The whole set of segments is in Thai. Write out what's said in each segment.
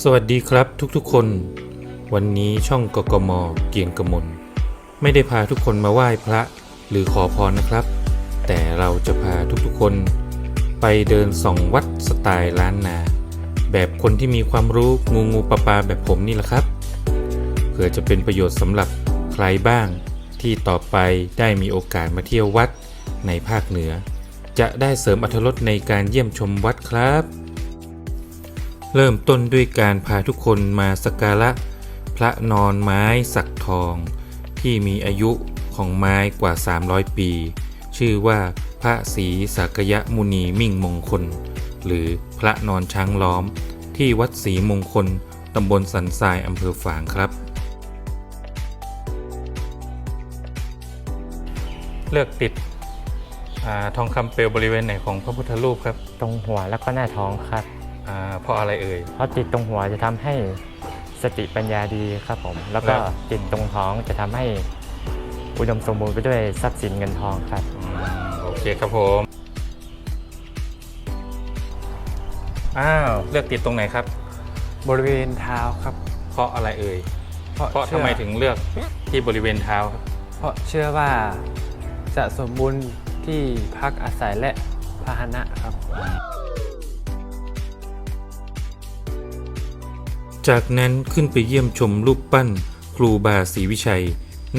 สวัสดีครับทุกๆคน วันนี้ช่องกกมเกียงกมลไม่ได้พาทุกคนมาไหว้พระหรือขอพรนะครับ แต่เราจะพาทุกๆคน ไปเดินส่องวัดสไตล์ล้านนา แบบคนที่มีความรู้งูงูปลาปลาแบบผมนี่แหละครับเพื่อจะเป็นประโยชน์สำหรับใครบ้าง ที่ต่อไปได้มีโอกาสมาเที่ยววัดในภาคเหนือ จะได้เสริมอรรถรสในการเยี่ยมชมวัดครับ เริ่มต้นด้วยการพาทุกคนมาสักการะ พระนอนไม้สักทอง ที่มีอายุของไม้กว่า 300 ปี ชื่อว่าพระศรีสักยมุนีมิ่งมงคล หรือพระนอนช้างล้อม ที่วัดศรีมงคลตำบลสันทรายอำเภอฝางครับ เลือกติดอทองคำเปลวบริเวณไหนของพระพุทธรูปครับ ตรงหัวแล้วก็หน้าท้องครับ อ่าเพราะอะไรเอ่ย เพราะติดตรงหัวจะทำให้สติปัญญาดีครับผม แล้วก็แล้วติดตรงท้องจะทำให้อุดมสมบูรณ์ไปด้วยทรัพย์สินเงินทองครับโอเคครับผมอ้าวเลือกติดตรงไหนครับ บริเวณเท้าครับ เพราะอะไรเอ่ย เพราะเชื่ทำอไมถึงเลือกที่บริเวณเท้าครับ เพราะเชื่อว่าจะสมบูรณ์ที่พักอาศัยและพาหนะครับ จากนั้นขึ้นไปเยี่ยมชมรูปปั้น ครูบาศรีวิชัย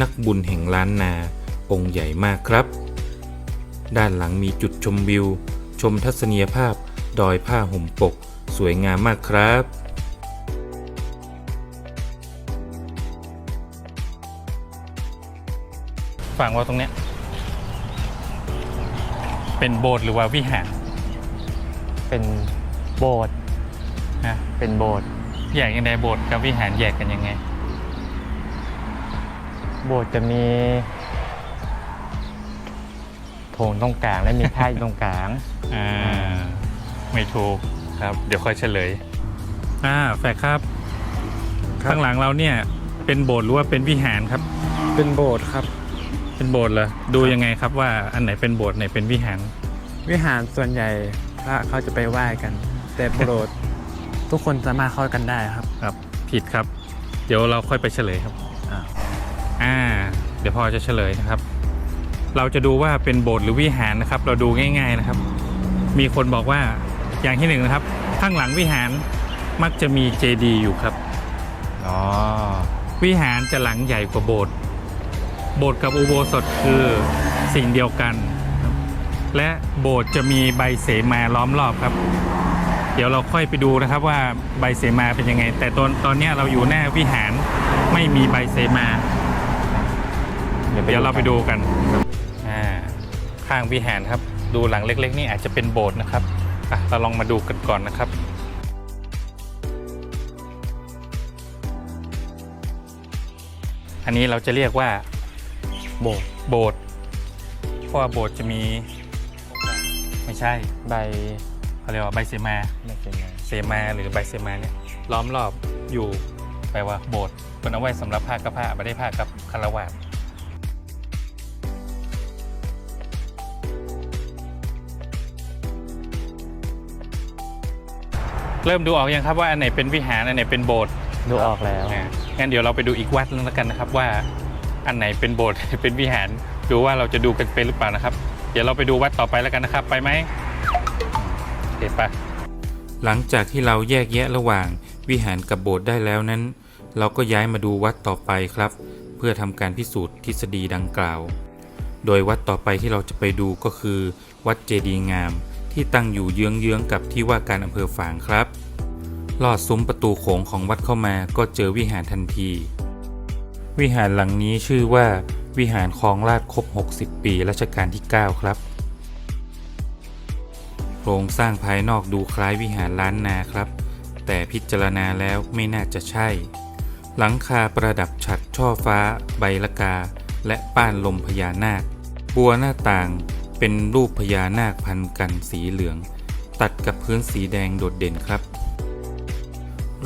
นักบุญแห่งล้านนา องค์ใหญ่มากครับ ด้านหลังมีจุดชมวิว ชมทัศนียภาพ ดอยผ้าห่มปก สวยงามมากครับฟังว่าตรงเนี้ยเป็นโบสถ์หรือว่าวิหาร เป็นโบสถ์นะเป็นโบสถ์ แยกยังไงโบสถ์กับวิหารแยกกันยังไง โบสถ์จะมีโถงตรงกลางและมีท้ายตรงกลางอ่าไม่ถูกครับ เดี๋ยวค่อยเฉลย อ่าแฟกครับครับ ข้างหลังเราเนี่ย เป็นโบสถ์หรือว่าเป็นวิหารครับ เป็นโบสถ์ครับ เป็นโบสถ์เหรอดูยังไงครับว่าอันไหนเป็นโบสถ์ไหนเป็นวิหาร วิหารส่วนใหญ่พระเขาจะไปไหว้กัน แต่โบสถ์ ทุกคนสามารถเข้ากันได้ครับ ครับผิดครับ เดี๋ยวเราค่อยไปเฉลยครับอ่าอ่าเดี๋ยวพอจะเฉลยนะครับ เราจะดูว่าเป็นโบสถ์หรือวิหารนะครับ เราดูง่าย ๆนะครับ มีคนบอกว่าอย่างที่หนึ่งนะครับ ข้างหลังวิหารมักจะมีเจดีย์อยู่ครับอ๋อวิหารจะหลังใหญ่กว่าโบสถ์โบสถ์กับอุโบสถคือสิ่งเดียวกันครับและโบสถ์จะมีใบเสมาล้อมรอบครับ เดี๋ยวเราค่อยไปดูนะครับว่าใบเสมาเป็นยังไง แต่ตอนตอนนี้เราอยู่หน้าวิหารไม่มีใบเสมา เดี๋ยวเราไปดูกันอ่าข้างวิหารครับ ดูหลังเล็ก ๆ นี่อาจจะเป็นโบสถ์นะครับอะเราลองมาดูกันก่อนนะครับอันนี้เราจะเรียกว่าโบสถ์โบสถ์เพราะว่าโบสถ์จะมี ไม่ใช่ใบ เขาเรียกว่าใบเสมาไม่เป็นไรเสมาหรือใบเสมาเนี่ยล้อมรอบอยู่แปลว่าโบสถ์เป็นเอาไว้สำหรับผ้ากับผ้าไม่ได้ผ้ากับคารวะเริ่มดูออกยังครับว่าอันไหนเป็นวิหารอันไหนเป็นโบสถ์ดูออกแล้วอ่างั้นเดี๋ยวเราไปดูอีกวัดนึงแล้วกันนะครับว่า อันไหนเป็นโบสถ์ เป็นวิหารดูว่าเราจะดูกันเป็นหรือเปล่านะครับ เดี๋ยวเราไปดูวัดต่อไปแล้วกันนะครับ ไปไหม เห็นปะหลังจากที่เราแยกแยะระหว่างวิหารกับโบสถ์ได้แล้วนั้น เราก็ย้ายมาดูวัดต่อไปครับ เพื่อทำการพิสูจน์ทฤษฎีดังกล่าว โดยวัดต่อไปที่เราจะไปดูก็คือ วัดเจดีงาม ที่ตั้งอยู่เยื้องๆกับที่ว่าการอำเภอฝางครับ ลอดซุ้มประตูโขงของวัดเข้ามาก็เจอวิหารทันที วิหารหลังนี้ชื่อว่าวิหารคลองลาดครบ 60 ปีรัชกาลที่ 9 ครับ โครงสร้างภายนอกดูคล้ายวิหารล้านนาครับ แต่พิจารณาแล้วไม่น่าจะใช่ หลังคาประดับฉัดช่อฟ้า ใบละกา และป้านลมพญานาค บัวหน้าต่างเป็นรูปพญานาคพันกันสีเหลือง ตัดกับพื้นสีแดงโดดเด่นครับ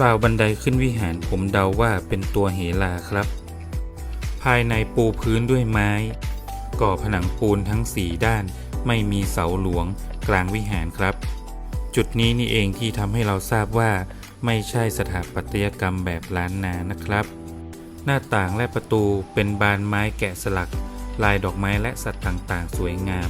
ราวบันไดขึ้นวิหารผมเดาว่าเป็นตัวเหลาครับ ภายในปูพื้นด้วยไม้ ก่อผนังปูนทั้งสี่ด้าน ไม่มีเสาหลวงกลางวิหารครับ จุดนี้นี่เองที่ทำให้เราทราบว่า ไม่ใช่สถาปัตยกรรมแบบล้านนานะครับ หน้าต่างและประตูเป็นบานไม้แกะสลัก ลายดอกไม้และสัตว์ต่างๆ สวยงาม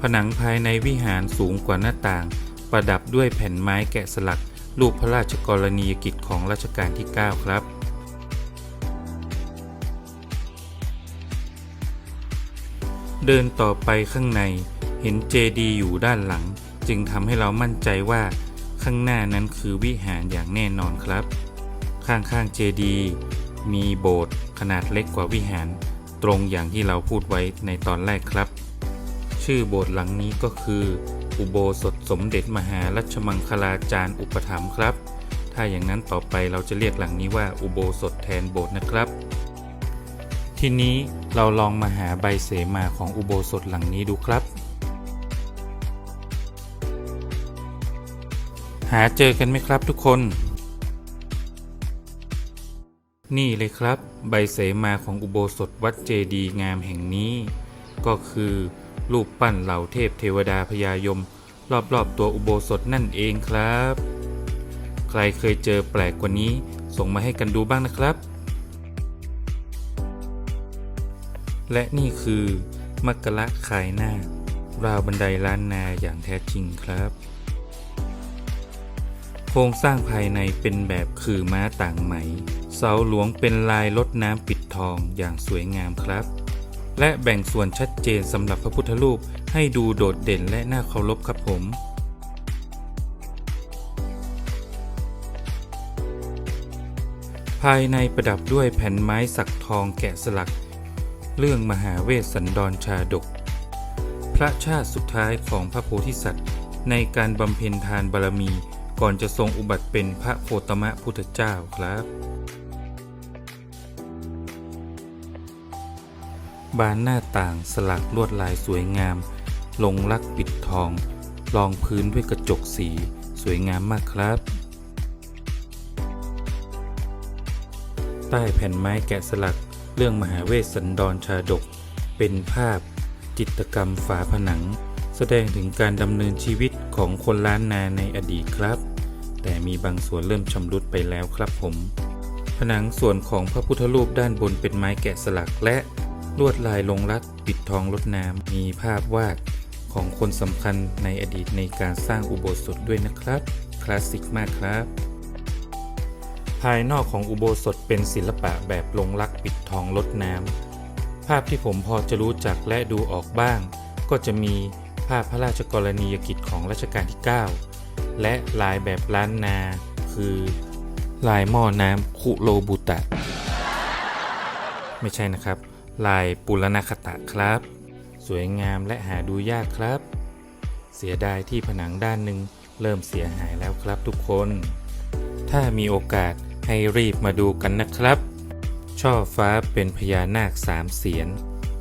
ผนังภายในวิหารสูงกว่าหน้าต่าง ประดับด้วยแผ่นไม้แกะสลัก รูปพระราชกรณียกิจของรัชกาลที่ 9 ครับเดินต่อไปข้างใน เห็นเจดีย์อยู่ด้านหลัง จึงทำให้เรามั่นใจว่าข้างหน้านั้นคือวิหารอย่างแน่นอนครับ ข้างๆเจดีย์มีโบสถ์ขนาดเล็กกว่าวิหาร ตรงอย่างที่เราพูดไว้ในตอนแรกครับ ชื่อโบสถ์หลังนี้ก็คือ อุโบสถสมเด็จมหารัชมังคลาจารย์อุปถัมภ์ครับ ถ้าอย่างนั้นต่อไปเราจะเรียกหลังนี้ว่าอุโบสถแทนโบสถ์นะครับ ทีนี้เราลองมาหาใบเสมาของอุโบสถหลังนี้ดูครับ หาเจอกันไหมครับทุกคน นี่เลยครับ ใบเสมาของอุโบสถวัดเจดีงามแห่งนี้ ก็คือรูปปั้นเหล่าเทพเทวดาพญายม รอบๆตัวอุโบสถนั่นเองครับ ใครเคยเจอแปลกกว่านี้ ส่งมาให้กันดูบ้างนะครับ และนี่คือ มักกะละขายหน้าราวบันไดล้านนาอย่างแท้จริงครับ ครงสร้างภายในเป็นแบบคือม้าต่างไหม เสาหลวงเป็นลายลดน้ำปิดทองอย่างสวยงามครับ และแบ่งส่วนชัดเจนสำหรับพระพุทธรูปให้ดูโดดเด่นและน่าเคารพครับผมภายในประดับด้วยแผ่นไม้สักทองแกะสลัก เรื่องมหาเวสสันดรชาดก พระชาติสุดท้ายของพระโพธิสัตว์ ในการบำเพ็ญทานบารมี ก่อนจะทรงอุบัติเป็นพระโคตมะพุทธเจ้าครับ บานหน้าต่างสลักลวดลายสวยงาม ลงลักปิดทอง รองพื้นด้วยกระจกสีสวยงามมากครับ ใต้แผ่นไม้แกะสลักเรื่องมหาเวสสันดรชาดก เป็นภาพจิตรกรรมฝาผนัง แสดงถึงการดำเนินชีวิตของคนล้านนาในอดีตครับ แต่มีบางส่วนเริ่มชำรุดไปแล้วครับผม ผนังส่วนของพระพุทธรูปด้านบนเป็นไม้แกะสลักและลวดลายลงรักปิดทองลดน้ำมีภาพวาดของคนสำคัญในอดีตในการสร้างอุโบสถด้วยนะครับ คลาสสิกมากครับ ภายนอกของอุโบสถเป็นศิลปะแบบลงรักปิดทองลดน้ำภาพที่ผมพอจะรู้จักและดูออกบ้าง ก็จะมี ภาพพระราชกรณียกิจของรัชกาลที่ 9 และลายแบบล้านนา คือ ลายหม้อน้ำคุโรบุตะ ไม่ใช่นะครับ ลายปุรณคตะครับ สวยงามและหาดูยากครับ เสียดายที่ผนังด้านหนึ่งเริ่มเสียหายแล้วครับทุกคน ถ้ามีโอกาสให้รีบมาดูกันนะครับ ช่อฟ้าเป็นพญานาคสามเสียน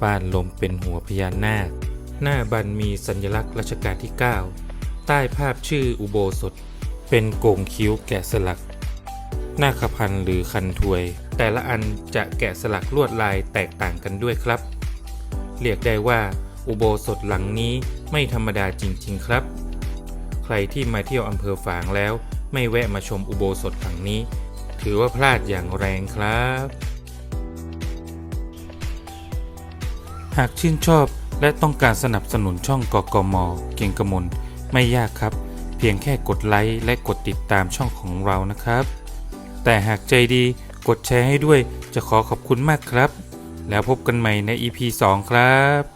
ป้านลมเป็นหัวพญานาค หน้าบันมีสัญลักษณ์รัชกาลที่ 9 ใต้ภาพชื่ออุโบสถ เป็นโก่งคิ้วแกะสลัก หน้าขพันหรือคันถวย แต่ละอันจะแกะสลักลวดลายแตกต่างกันด้วยครับ เรียกได้ว่าอุโบสถหลังนี้ไม่ธรรมดาจริง ๆ ครับ ใครที่มาเที่ยวอำเภอฝางแล้ว ไม่แวะมาชมอุโบสถหลังนี้ ถือว่าพลาดอย่างแรงครับ หากชื่นชอบ และต้องการสนับสนุนช่องกกม เกียงกมลไม่ยากครับ เพียงแค่กดไลค์และกดติดตามช่องของเรานะครับ แต่หากใจดีกดแชร์ให้ด้วยจะขอขอบคุณมากครับ แล้วพบกันใหม่ใน EP 2 ครับ